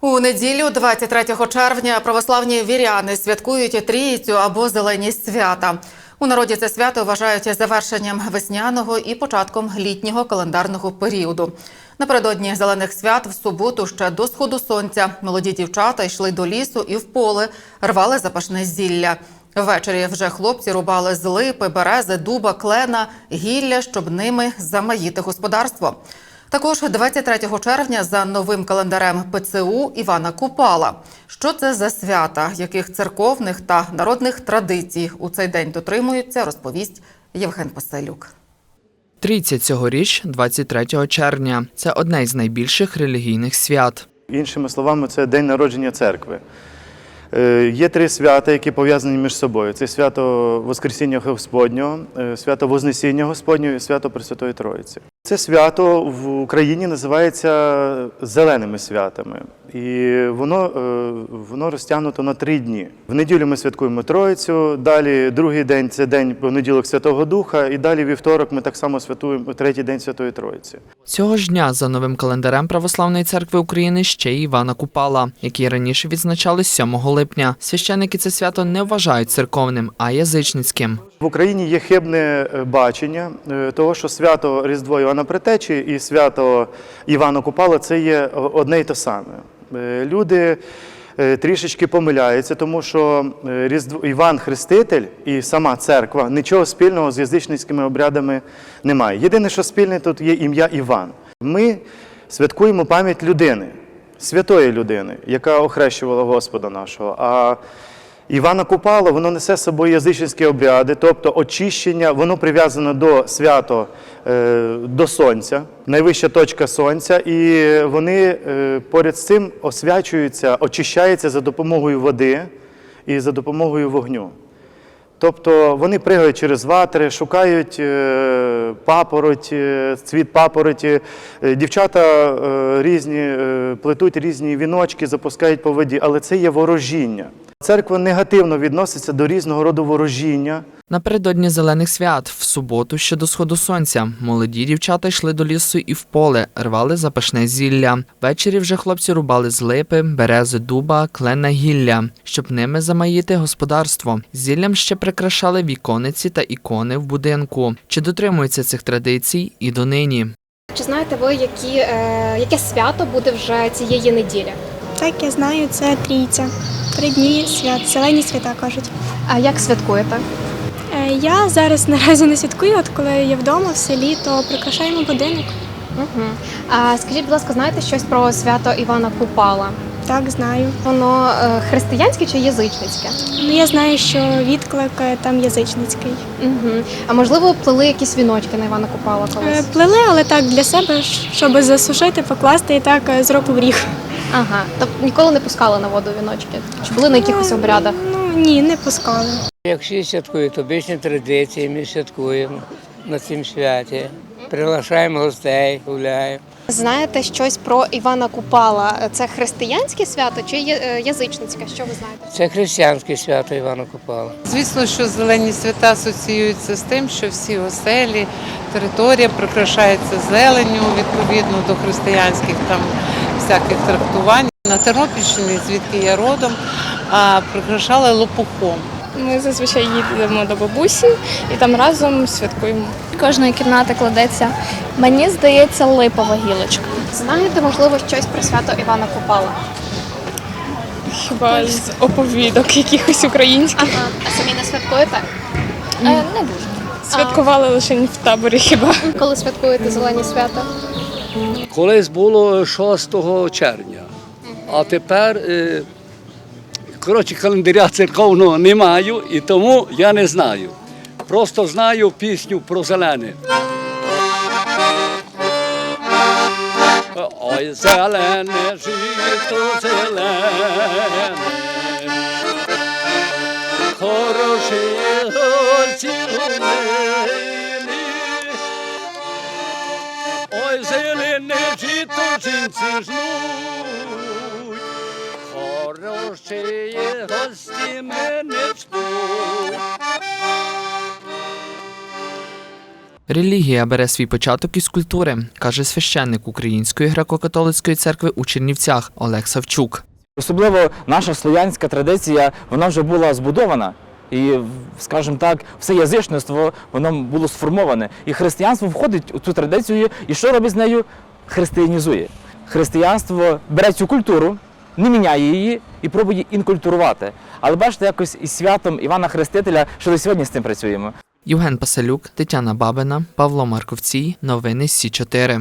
У неділю, 23 червня, православні віряни святкують трійцю або зелені свята. У народі це свято вважають завершенням весняного і початком літнього календарного періоду. Напередодні зелених свят в суботу ще до сходу сонця молоді дівчата йшли до лісу і в поле, рвали запашне зілля. Ввечері вже хлопці рубали з липи, берези, дуба, клена, гілля, щоб ними замаїти господарство. Також 23 червня за новим календарем ПЦУ Івана Купала. Що це за свята, яких церковних та народних традицій у цей день дотримуються, розповість Євген Поселюк. Трійця цьогоріч, 23 червня. Це одне з найбільших релігійних свят. Іншими словами, це день народження церкви. Е, Є три свята, які пов'язані між собою: це свято Воскресіння Господнього, е, свято Вознесіння Господнього і свято Пресвятої Троїці. Це свято в Україні називається зеленими святами, і воно, е, воно розтягнуто на три дні. В неділю ми святкуємо Троїцю, далі другий день це день понеділок Святого Духа, і далі вівторок ми так само святуємо третій день Святої Троїці. Цього ж дня за новим календарем Православної церкви України ще й Івана Купала, який раніше відзначали 7 липня. Священники це свято не вважають церковним, а язичницьким. В Україні є хибне е, бачення е, того, що свято Різдво Івана Претечі і свято Івана Купала це є одне й те саме. Е, Люди е, трішечки помиляються, тому що е, Іван Хреститель і сама церква нічого спільного з язичницькими обрядами немає. Єдине, що спільне тут є ім'я Іван. Ми святкуємо пам'ять людини, святої людини, яка охрещувала Господа нашого. А Івана Купала, воно несе з собою язичницькі обряди, тобто очищення, воно прив'язано до свято е, до сонця, найвища точка сонця, і вони е, поряд з цим освячуються, очищаються за допомогою води і за допомогою вогню. Тобто вони пригають через ватри, шукають е, папороть, цвіт папороті. Дівчата різні плетуть різні віночки, запускають по воді, але це є ворожіння. Церква негативно відноситься до різного роду ворожіння. Напередодні зелених свят, в суботу ще до сходу сонця, молоді дівчата йшли до лісу і в поле, рвали запашне зілля. Ввечері вже хлопці рубали з липи, берези, дуба, клена гілля, щоб ними замаїти господарство. Зіллям ще прикрашали вікониці та ікони в будинку. Чи дотримуються цих традицій і донині? Чи знаєте ви, які, е, яке свято буде вже цієї неділі? Так, я знаю, це трійця. Три дні свят, зелені свята кажуть. А як святкуєте? Е, Я зараз наразі не святкую, от коли я вдома в селі, то прикрашаємо будинок. Угу. А скажіть, будь ласка, знаєте щось про свято Івана Купала? Так, знаю. Воно е, християнське чи язичницьке? Ну, я знаю, що відклик е, там язичницький. Угу. А можливо, плели якісь віночки на Івана Купала колись? Плели, але так для себе, щоб засушити, покласти і так з року в ріг. Ага. Тобто ніколи не пускали на воду віночки? Чи були на якихось обрядах? Ну ні, не пускали. Як всі святкують, обичні традиції ми святкуємо на цім святі. Приглашаємо гостей, гуляємо. Знаєте щось про Івана Купала? Це християнське свято чи е, язичницьке? Що ви знаєте? Це християнське свято Івана Купала. Звісно, що зелені свята асоціюються з тим, що всі оселі, територія прикрашається зеленню відповідно до християнських там всяких трактувань. На Тернопільщині, звідки я родом, а прикрашали лопухом. Ми зазвичай їдемо до бабусі і там разом святкуємо. Кожної кімнати кладеться, мені здається, липова гілочка. Знаєте, можливо, щось про свято Івана Купала? Хіба з оповідок якихось українських. Ага. А самі не святкуєте? Е, не дуже. Святкували лише в таборі хіба. Коли святкуєте зелені свята? Колись було 6 червня, а тепер е, коротше, календаря церковного не маю і тому я не знаю. Просто знаю пісню про зелене. Ой, зелене жито зелене, хороші гості зелене жито жінці жнуть, хороші гості мене ждуть. Релігія бере свій початок із культури, каже священник Української греко-католицької церкви у Чернівцях Олег Савчук. Особливо наша слов'янська традиція, вона вже була збудована. І, скажімо так, все язичництво воно було сформоване. І християнство входить у цю традицію, і що робить з нею? Християнізує. Християнство бере цю культуру, не міняє її і пробує інкультурувати. Але бачите, якось із святом Івана Хрестителя, що до сьогодні з цим працюємо. Євген Пасалюк, Тетяна Бабина, Павло Марковцій. Новини Сі 4